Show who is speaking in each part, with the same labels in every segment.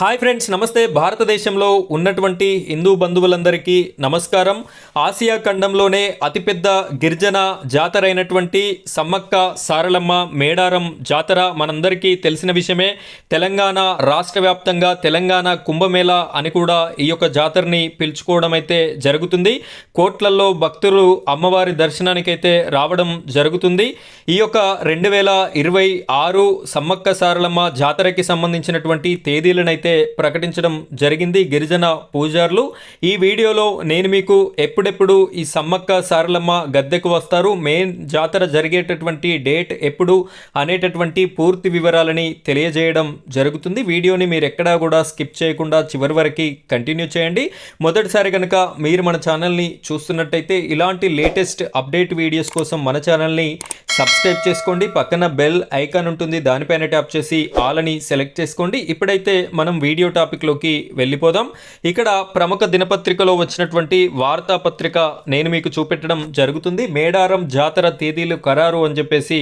Speaker 1: Hi friends నమస్తే. భారతదేశంలో ఉన్నటువంటి హిందూ బంధువులందరికీ నమస్కారం. ఆసియా ఖండంలోనే అతిపెద్ద గిరిజన జాతర అయినటువంటి సమ్మక్క సారలమ్మ మేడారం జాతర మనందరికీ తెలిసిన విషయమే. తెలంగాణ రాష్ట్ర వ్యాప్తంగా తెలంగాణ కుంభమేళ అని కూడా ఈ యొక్క జాతరని పిలుచుకోవడం అయితే జరుగుతుంది. కోట్లల్లో భక్తులు అమ్మవారి దర్శనానికైతే రావడం జరుగుతుంది. ఈ యొక్క రెండు వేల ఇరవై ఆరు సమ్మక్క సారలమ్మ జాతరకి సంబంధించినటువంటి తేదీలను అయితే ప్రకటించడం జరిగింది. గిరిజన పూజారులు ఈ వీడియోలో నేను మీకు ఎప్పుడెప్పుడు ఈ సమ్మక్క సారలమ్మ గద్దెకు వస్తారు మెయిన్ జాతర జరిగేటటువంటి డేట్ ఎప్పుడు అనేటటువంటి పూర్తి వివరాలని తెలియజేయడం జరుగుతుంది. వీడియోని మీరు ఎక్కడా కూడా స్కిప్ చేయకుండా చివరి వరకు కంటిన్యూ చేయండి. మొదటిసారి కనుక మీరు మన ఛానల్ని చూస్తున్నట్టయితే ఇలాంటి లేటెస్ట్ అప్డేట్ వీడియోస్ కోసం మన ఛానల్ని సబ్స్క్రైబ్ చేసుకోండి. పక్కన బెల్ ఐకాన్ ఉంటుంది దానిపైన ట్యాప్ చేసి ఆల్ అని సెలెక్ట్ చేసుకోండి. ఇప్పుడైతే మనం వీడియో టాపిక్లోకి వెళ్ళిపోదాం. ఇక్కడ ప్రముఖ దినపత్రికలో వచ్చినటువంటి వార్తాపత్రిక నేను మీకు చూపెట్టడం జరుగుతుంది. మేడారం జాతర తేదీలు ఖరారు అని చెప్పేసి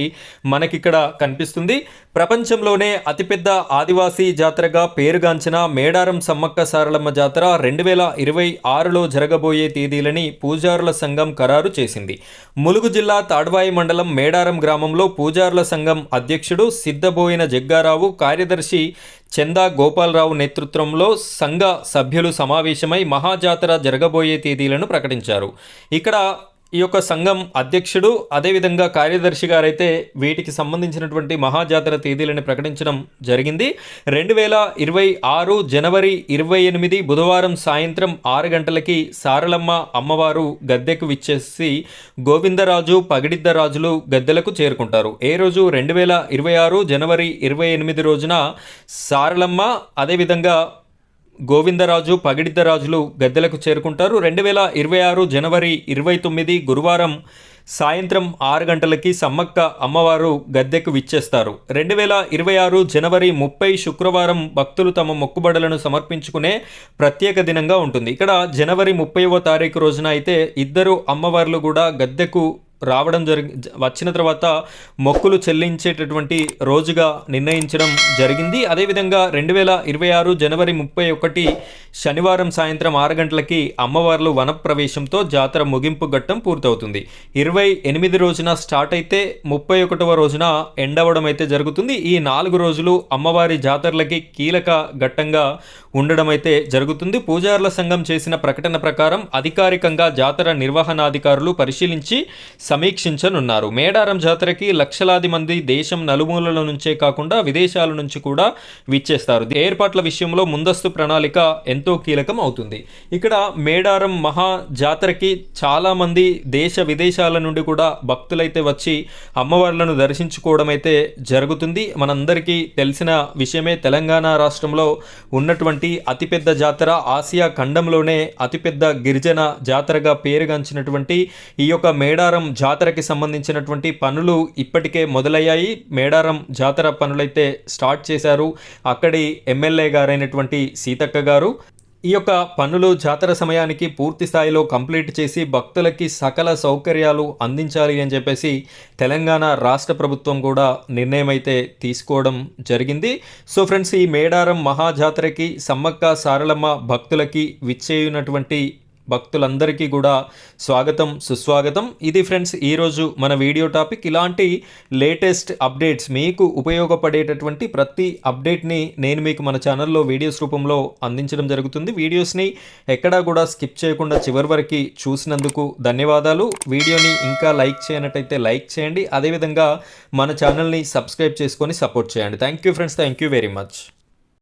Speaker 1: మనకిక్కడ కనిపిస్తుంది. ప్రపంచంలోనే అతిపెద్ద ఆదివాసీ జాతరగా పేరుగాంచిన మేడారం సమ్మక్క సారలమ్మ జాతర రెండు వేల ఇరవై ఆరులో జరగబోయే తేదీలని పూజారుల సంఘం ఖరారు చేసింది. ములుగు జిల్లా తాడ్వాయి మండలం మేడారం గ్రామంలో పూజారుల సంఘం అధ్యక్షుడు సిద్ధబోయిన జగ్గారావు కార్యదర్శి చందా గోపాలరావు నేతృత్వంలో సంఘ సభ్యులు సమావేశమై మహాజాతర జరగబోయే తేదీలను ప్రకటించారు. ఇక్కడ ఈ యొక్క సంఘం అధ్యక్షుడు అదేవిధంగా కార్యదర్శి గారైతే వీటికి సంబంధించినటువంటి మహాజాతర తేదీలను ప్రకటించడం జరిగింది. రెండు వేల ఇరవై ఆరు జనవరి ఇరవై ఎనిమిది బుధవారం సాయంత్రం ఆరు గంటలకి సారలమ్మ అమ్మవారు గద్దెకు విచ్చేసి గోవిందరాజు పగిడిద్దరాజులు గద్దెలకు చేరుకుంటారు. ఏ రోజు? రెండు వేల ఇరవై ఆరు జనవరి ఇరవై ఎనిమిది రోజున సారలమ్మ అదేవిధంగా గోవిందరాజు పగిడిద్దరాజులు గద్దెలకు చేరుకుంటారు. రెండు వేల ఇరవై ఆరు జనవరి ఇరవై తొమ్మిది గురువారం సాయంత్రం ఆరు గంటలకి సమ్మక్క అమ్మవారు గద్దెకు విచ్చేస్తారు. రెండు వేల ఇరవై ఆరు జనవరి ముప్పై శుక్రవారం భక్తులు తమ మొక్కుబడులను సమర్పించుకునే ప్రత్యేక దినంగా ఉంటుంది. ఇక్కడ జనవరి ముప్పైవ తారీఖు రోజున అయితే ఇద్దరు అమ్మవార్లు కూడా గద్దెకు రావడం జరిగి వచ్చిన తర్వాత మొక్కులు చెల్లించేటటువంటి రోజుగా నిర్ణయించడం జరిగింది. అదేవిధంగా రెండు వేల ఇరవై ఆరు జనవరి ముప్పై ఒకటి శనివారం సాయంత్రం ఆరు గంటలకి అమ్మవార్లు వనప్రవేశంతో జాతర ముగింపు ఘట్టం పూర్తవుతుంది. ఇరవై ఎనిమిది రోజున స్టార్ట్ అయితే ముప్పై ఒకటవ రోజున ఎండవడం అయితే జరుగుతుంది. ఈ నాలుగు రోజులు అమ్మవారి జాతరలకి కీలక ఘట్టంగా ఉండడం అయితే జరుగుతుంది. పూజారుల సంఘం చేసిన ప్రకటన ప్రకారం అధికారికంగా జాతర నిర్వహణాధికారులు పరిశీలించి సమీక్షించనున్నారు. మేడారం జాతరకి లక్షలాది మంది దేశం నలుమూలల నుంచే కాకుండా విదేశాల నుంచి కూడా విచ్చేస్తారు. ఏర్పాట్ల విషయంలో ముందస్తు ప్రణాళిక ఎంతో కీలకం అవుతుంది. ఇక్కడ మేడారం మహా జాతరకి చాలామంది దేశ విదేశాల నుండి కూడా భక్తులైతే వచ్చి అమ్మవార్లను దర్శించుకోవడం అయితే జరుగుతుంది. మనందరికీ తెలిసిన విషయమే తెలంగాణ రాష్ట్రంలో ఉన్నటువంటి అతిపెద్ద జాతర. ఆసియా ఖండంలోనే అతిపెద్ద గిరిజన జాతరగా పేరుగాంచినటువంటి ఈ యొక్క మేడారం జాతరకి సంబంధించినటువంటి పనులు ఇప్పటికే మొదలయ్యాయి. మేడారం జాతర పనులైతే స్టార్ట్ చేశారు. అక్కడి ఎమ్మెల్యే గారైనటువంటి సీతక్క గారు. ఈ యొక్క పనులు జాతర సమయానికి పూర్తి స్థాయిలో కంప్లీట్ చేసి భక్తులకి సకల సౌకర్యాలు అందించాలి అని చెప్పేసి తెలంగాణ రాష్ట్ర ప్రభుత్వం కూడా నిర్ణయం అయితే తీసుకోవడం జరిగింది. సో ఫ్రెండ్స్ ఈ మేడారం మహాజాతరకి సమ్మక్క సారలమ్మ భక్తులకి విచ్చేయునటువంటి భక్తులందరికీ కూడా స్వాగతం సుస్వాగతం. ఇది ఫ్రెండ్స్ ఈరోజు మన వీడియో టాపిక్. ఇలాంటి లేటెస్ట్ అప్డేట్స్ మీకు ఉపయోగపడేటటువంటి ప్రతి అప్డేట్ని నేను మీకు మన ఛానల్లో వీడియోస్ రూపంలో అందించడం జరుగుతుంది. వీడియోస్ని ఎక్కడా కూడా స్కిప్ చేయకుండా చివరి వరకు చూసినందుకు ధన్యవాదాలు. వీడియోని ఇంకా లైక్ చేయనట్టయితే లైక్ చేయండి. అదేవిధంగా మన ఛానల్ని సబ్స్క్రైబ్ చేసుకొని సపోర్ట్ చేయండి. Thank you friends. Thank you very much.